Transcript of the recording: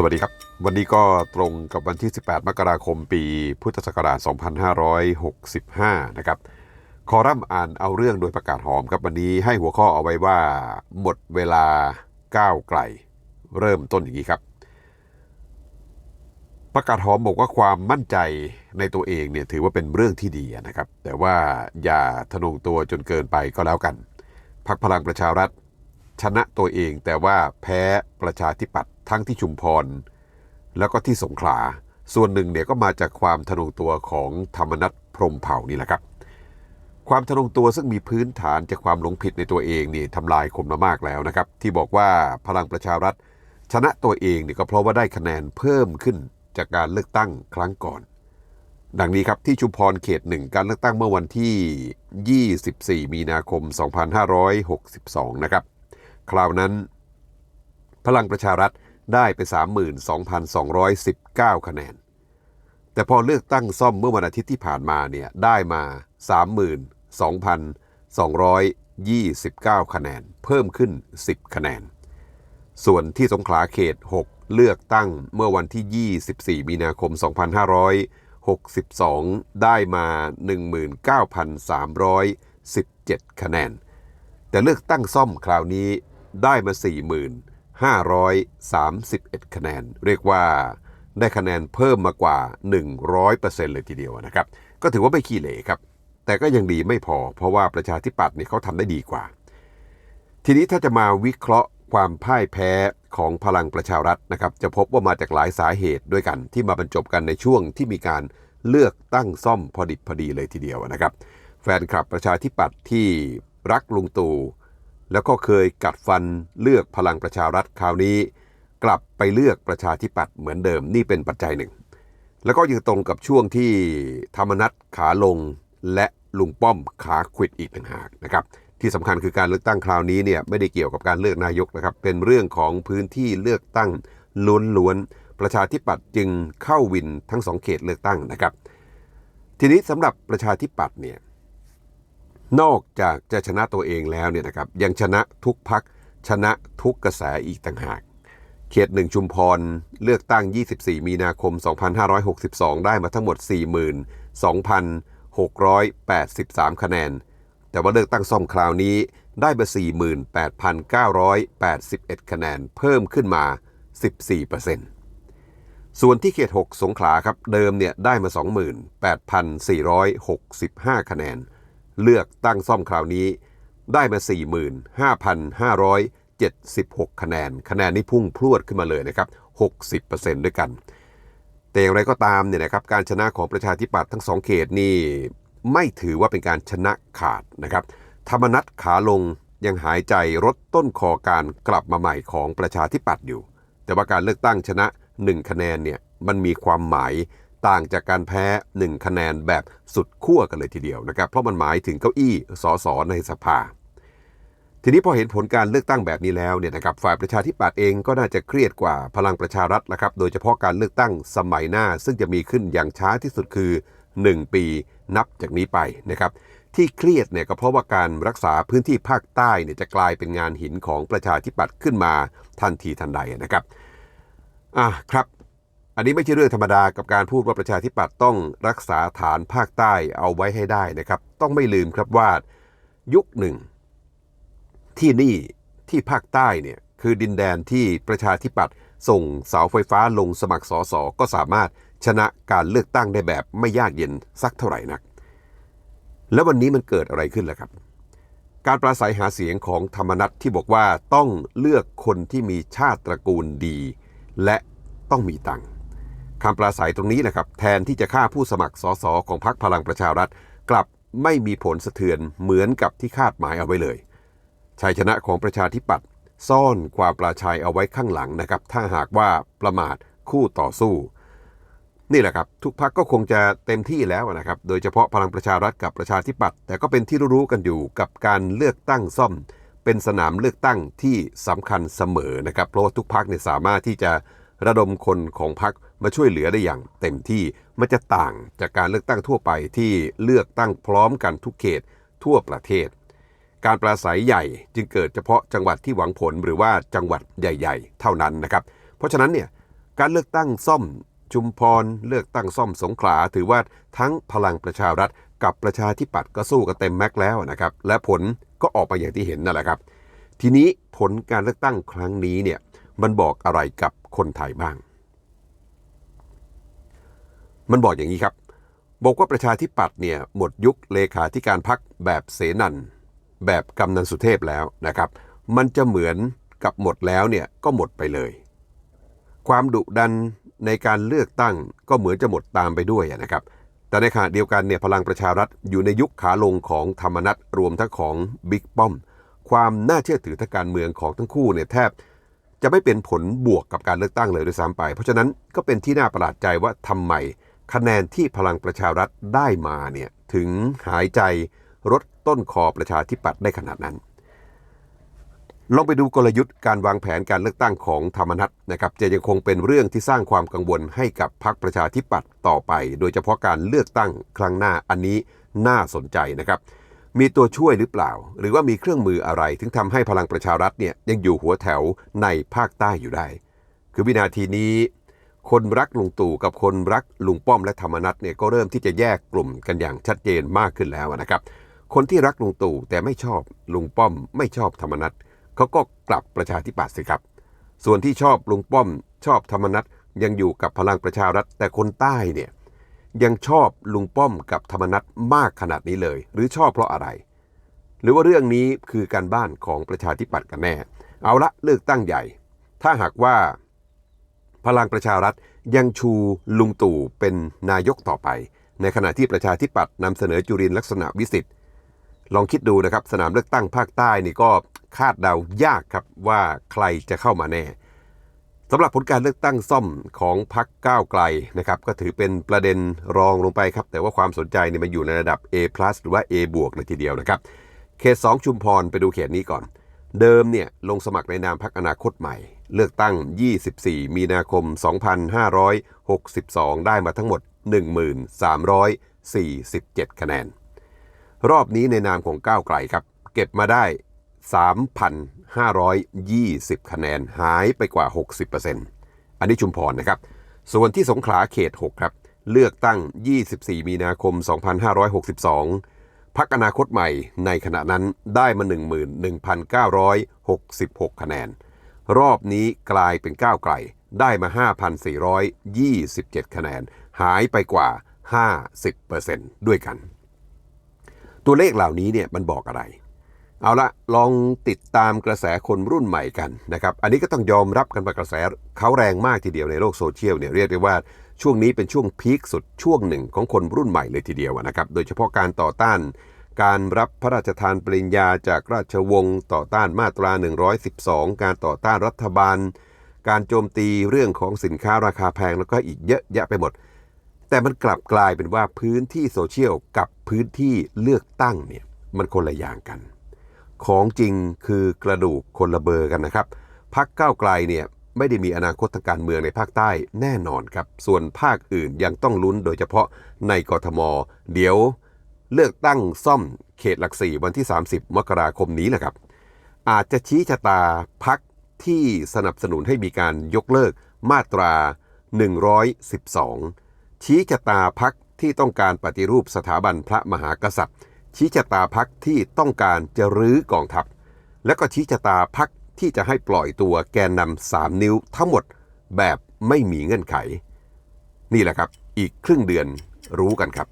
สวัสดีครับ วันนี้ก็ตรงกับวันที่ 18 มกราคมปีพุทธศักราช 2565 นะครับ คอรัมน์อ่านเอาเรื่องโดยประกาศหอมครับ วันนี้ให้หัวข้อเอาไว้ว่าหมดเวลาก้าวไกล เริ่มต้นอย่างนี้ครับ ประกาศหอมบอกว่าความมั่นใจในตัวเองเนี่ยถือว่าเป็นเรื่องที่ดีนะครับ แต่ว่าอย่าทะนงตัวจนเกินไปก็แล้วกันพักพลังประชารัฐชนะตัวเองแต่ว่าแพ้ประชาธิปัตย์ ทั้งที่ชุมพร แล้วก็ที่สงขลา ส่วนหนึ่งเนี่ยก็มาจากความทะนงตัวของธรรมนัฐพรมเผ่านี่แหละครับ ความทะนงตัวซึ่งมีพื้นฐานจากความหลงผิดในตัวเองนี่ทำลายคนมามากแล้วนะครับ ที่บอกว่าพลังประชารัฐ ชนะตัวเองเนี่ยก็เพราะว่าได้คะแนนเพิ่มขึ้นจากการเลือกตั้งครั้งก่อน ดังนี้ครับที่ชุมพรเขตหนึ่งการเลือกตั้งเมื่อวันที่ 24 มีนาคม 2562 นะครับ คราวนั้น พลังประชารัฐ ได้ไป 32,219 คะแนน แต่พอเลือกตั้งซ่อมเมื่อวันอาทิตย์ที่ผ่านมาเนี่ยได้มา 32,229 คะแนน เพิ่มขึ้น 10 คะแนน ส่วนที่สงขลาเขต 6 เลือกตั้งเมื่อวันที่ 24 มีนาคม 2562 ได้มา 19,317 คะแนน แต่เลือกตั้งซ่อมคราวนี้ได้มา 531 คะแนน เรียกว่าได้คะแนนเพิ่มมากว่า 100%เลยทีเดียวนะครับ ก็ถือว่าไม่ขี้เหร่ครับ แต่ก็ยังดีไม่พอ เพราะว่าประชาธิปัตย์เนี่ยเขาทำได้ดีกว่า ทีนี้ถ้าจะมาวิเคราะห์ความพ่ายแพ้ของพลังประชารัฐนะครับ จะพบว่ามาจากหลายสาเหตุด้วยกันที่มาบรรจบกันในช่วงที่มีการเลือกตั้งซ่อมพอดิบพอดีเลยทีเดียวนะครับ แฟนคลับประชาธิปัตย์ที่รักลุงตู่ แล้วก็เคยกัดฟันเลือกพลังประชารัฐคราวนี้ กลับไปเลือกประชาธิปัตย์เหมือนเดิมนี่เป็นปัจจัยหนึ่ง แล้วก็ยังตรงกับช่วงที่ธรรมนัตขาลงและลุงป้อมขาขวิดอีกต่างหากนะครับที่สำคัญคือการเลือกตั้งคราวนี้เนี่ยไม่ได้เกี่ยวกับการเลือกนายกนะครับเป็นเรื่องของพื้นที่เลือกตั้งล้วนๆประชาธิปัตย์จึงเข้าวินทั้งสองเขตเลือกตั้งนะครับ ทีนี้สำหรับประชาธิปัตย์เนี่ย นอกจากจะชนะตัวเองแล้วเนี่ยนะครับยังชนะทุกพักชนะทุกกระแสอีกต่างหาก เขตหนึ่งชุมพรเลือกตั้ง 24 มีนาคม 2562 ได้มาทั้งหมด 42,683 คะแนน แต่ว่าเลือกตั้งซ่อมคราวนี้ได้มา 48,981 คะแนน เพิ่มขึ้นมา 14%ส่วนที่เขต 6 สงขลาครับ เดิมเนี่ยได้มา 28,465 คะแนน เลือกตั้งซ่อมคราวนี้ ได้มา 45,576 คะแนน คะแนนนี้พุ่งพรวดขึ้นมาเลยนะครับ 60%ด้วยกัน แต่อย่างไรก็ตามเนี่ยนะครับการชนะของประชาธิปัตย์ทั้งสองเขตนี่ไม่ถือว่าเป็นการชนะขาดนะครับ ธรรมนัตขาลงยังหายใจรดต้นคอการกลับมาใหม่ของประชาธิปัตย์อยู่ แต่ว่าการเลือกตั้งชนะ 1 คะแนนเนี่ยมันมีความหมาย ต่างจากการแพ้ 1 คะแนนแบบสุดขั้วกันเลยทีเดียวนะครับ เพราะมันหมายถึงเก้าอี้สสในสภา ทีนี้พอเห็นผลการเลือกตั้งแบบนี้แล้วเนี่ยนะครับฝ่ายประชาธิปัตย์เองก็น่าจะเครียดกว่าพลังประชารัฐละครับ โดยเฉพาะการเลือกตั้งสมัยหน้า ซึ่งจะมีขึ้นอย่างช้าที่สุดคือ 1 ปีนับจากนี้ไปนะครับที่เครียดเนี่ยก็เพราะว่าการรักษาพื้นที่ภาคใต้เนี่ยจะกลายเป็นงานหินของประชาธิปัตย์ขึ้นมาทันทีทันใดนะครับอะครับ อันนี้ไม่ใช่เรื่องธรรมดากับการพูดว่าประชาธิปัตย์ต้องรักษาฐานภาคใต้เอาไว้ให้ได้นะครับ ต้องไม่ลืมครับว่ายุคหนึ่ง ที่นี่ที่ภาคใต้เนี่ยคือดินแดนที่ประชาธิปัตย์ส่งเสาไฟฟ้าลงสมัครสสก็สามารถชนะการเลือกตั้งได้แบบไม่ยากเย็นสักเท่าไหร่นัก แล้ววันนี้มันเกิดอะไรขึ้นล่ะครับ การปราศัยหาเสียงของธรรมนัตที่บอกว่าต้องเลือกคนที่มีชาติตระกูลดี และต้องมีตังค์ คำปราศัยตรงนี้นะครับ แทนที่จะฆ่าผู้สมัครสสของพรรคพลังประชารัฐ กลับไม่มีผลสะเทือนเหมือนกับที่คาดหมายเอาไว้เลย ชัยชนะของประชาธิปัตย์ซ่อนความปราชัยเอาไว้ข้างหลังนะครับ ถ้าหากว่าประมาทคู่ต่อสู้ นี่แหละครับ ทุกพักก็คงจะเต็มที่แล้วนะครับ โดยเฉพาะพลังประชารัฐกับประชาธิปัตย์แต่ก็เป็นที่รู้กันอยู่กับการเลือกตั้งซ่อม เป็นสนามเลือกตั้งที่สำคัญเสมอนะครับ เพราะว่าทุกพักเนี่ยสามารถที่จะระดมคนของพัก มาช่วยเหลือได้อย่างเต็มที่มันจะต่างจากการเลือกตั้งทั่วไปที่เลือกตั้งพร้อมกันทุกเขตทั่วประเทศ การปราศัยใหญ่จึงเกิดเฉพาะจังหวัดที่หวังผลหรือว่าจังหวัดใหญ่ ๆ เท่านั้นนะครับ เพราะฉะนั้นเนี่ยการเลือกตั้งซ่อมชุมพร เลือกตั้งซ่อมสงขลาถือว่าทั้งพลังประชารัฐกับประชาธิปัตย์ก็สู้กันเต็มแม็กแล้วนะครับ และผลก็ออกมาอย่างที่เห็นนั่นแหละครับ ทีนี้ผลการเลือกตั้งครั้งนี้เนี่ยมันบอกอะไรกับคนไทยบ้าง มันบอกอย่างนี้ครับ บอกว่าประชาธิปัตย์เนี่ยหมดยุคเลขาธิการพักแบบเสนันแบบกำนันสุเทพแล้วนะครับ มันจะเหมือนกับหมดแล้วเนี่ยก็หมดไปเลย ความดุดันในการเลือกตั้งก็เหมือนจะหมดตามไปด้วยนะครับ แต่ในขณะเดียวกันเนี่ยพลังประชารัฐอยู่ในยุคขาลงของธรรมนัตรวมทั้งของบิ๊กป้อม ความน่าเชื่อถือทางการเมืองของทั้งคู่เนี่ยแทบ จะไม่เป็นผลบวกกับการเลือกตั้งเลยด้วยซ้ำไป เพราะฉะนั้นก็เป็นที่น่าประหลาดใจว่าทำไม คะแนนที่พลังประชารัฐได้มาเนี่ยถึงหายใจรดต้นคอประชาธิปัตย์ได้ขนาดนั้น ลองไปดูกลยุทธ์การวางแผนการเลือกตั้งของธรรมนัตนะครับจะยังคงเป็นเรื่องที่สร้างความกังวลให้กับพรรคประชาธิปัตย์ต่อไป โดยเฉพาะการเลือกตั้งครั้งหน้าอันนี้น่าสนใจนะครับมีตัวช่วยหรือเปล่า หรือว่ามีเครื่องมืออะไรถึงทำให้พลังประชารัฐเนี่ยยังอยู่หัวแถวในภาคใต้อยู่ได้ คือวินาทีนี้ คนรักลุงตู่กับคนรักลุงป้อมและธรรมนัตเนี่ยก็เริ่มที่จะแยกกลุ่มกันอย่างชัดเจนมากขึ้นแล้วนะครับ คนที่รักลุงตู่แต่ไม่ชอบลุงป้อม ไม่ชอบธรรมนัตเขาก็กลับประชาธิปัตย์สิครับ ส่วนที่ชอบลุงป้อม ชอบธรรมนัตยังอยู่กับพลังประชารัฐแต่คนใต้เนี่ยยังชอบลุงป้อมกับธรรมนัตมากขนาดนี้เลย หรือชอบเพราะอะไร หรือว่าเรื่องนี้คือการบ้านของประชาธิปัตย์กันแน่ เอาละเลือกตั้งใหญ่ ถ้าหากว่า พลังประชารัฐยังชูลุงตู่เป็นนายกต่อไป ในขณะที่ประชาธิปัตย์นำเสนอจุรินลักษณะวิสิทธิ์ลองคิดดูนะครับสนามเลือกตั้งภาคใต้นี่ก็คาดเดายากครับว่าใครจะเข้ามาแน่สำหรับผลการเลือกตั้งซ่อมของพรรคก้าวไกลนะครับก็ถือเป็นประเด็นรองลงไปครับ แต่ว่าความสนใจเนี่ยมันอยู่ในระดับ A+ หรือว่า A บวกเลยทีเดียวนะครับ เขต 2 ชุมพรไปดูเขตนี้ก่อน เดิมเนี่ยลงสมัครในนามพรรคอนาคตใหม่ เลือกตั้ง 24 มีนาคม 2562 ได้มาทั้งหมด 1347 คะแนน รอบนี้ในนามของก้าวไกลครับ เก็บมาได้ 3,520 คะแนนหายไปกว่า 60%อันนี้ชุมพรนะครับ ส่วนที่สงขลาเขต 6 ครับ เลือกตั้ง 24 มีนาคม 2562 พักอนาคตใหม่ในขณะนั้นได้มา 11,966 คะแนน รอบนี้กลายเป็นก้าวไกล ได้มา 5,427 คะแนน หายไปกว่า 50%ด้วยกัน ตัวเลขเหล่านี้เนี่ยมันบอกอะไร เอาละลองติดตามกระแสคนรุ่นใหม่กันนะครับ อันนี้ก็ต้องยอมรับกันว่ากระแสเขาแรงมากทีเดียวในโลกโซเชียลเนี่ยเรียกได้ว่าช่วงนี้เป็นช่วงพีคสุดช่วงหนึ่งของคนรุ่นใหม่เลยทีเดียวนะครับ โดยเฉพาะการต่อต้าน การรับพระราชทานปริญญาจากราชวงศ์ต่อต้านมาตรา 112 การต่อต้านรัฐบาล การโจมตีเรื่องของสินค้าราคาแพงแล้วก็อีกเยอะแยะไปหมด แต่มันกลับกลายเป็นว่าพื้นที่โซเชียลกับพื้นที่เลือกตั้งเนี่ยมันคนละอย่างกัน ของจริงคือกระดูกคนละเบอร์กันนะครับพักก้าวไกลเนี่ยไม่ได้มีอนาคตทางการเมืองในภาคใต้แน่นอนครับ ส่วนภาคอื่นยังต้องลุ้นโดยเฉพาะในกทม เดี๋ยว เลือกตั้งซ่อมเขตหลักสี่วันที่ 30 มกราคมนี้แหละครับ อาจจะชี้ชะตาพักที่สนับสนุนให้มีการยกเลิกมาตรา 112 ชี้ชะตาพักที่ต้องการปฏิรูปสถาบันพระมหากษัตริย์ ชี้ชะตาพักที่ต้องการจะรื้อกองทัพ และก็ชี้ชะตาพักที่จะให้ปล่อยตัวแกนนำสามนิ้วทั้งหมดแบบไม่มีเงื่อนไข นี่แหละครับ อีกครึ่งเดือนรู้กันครับ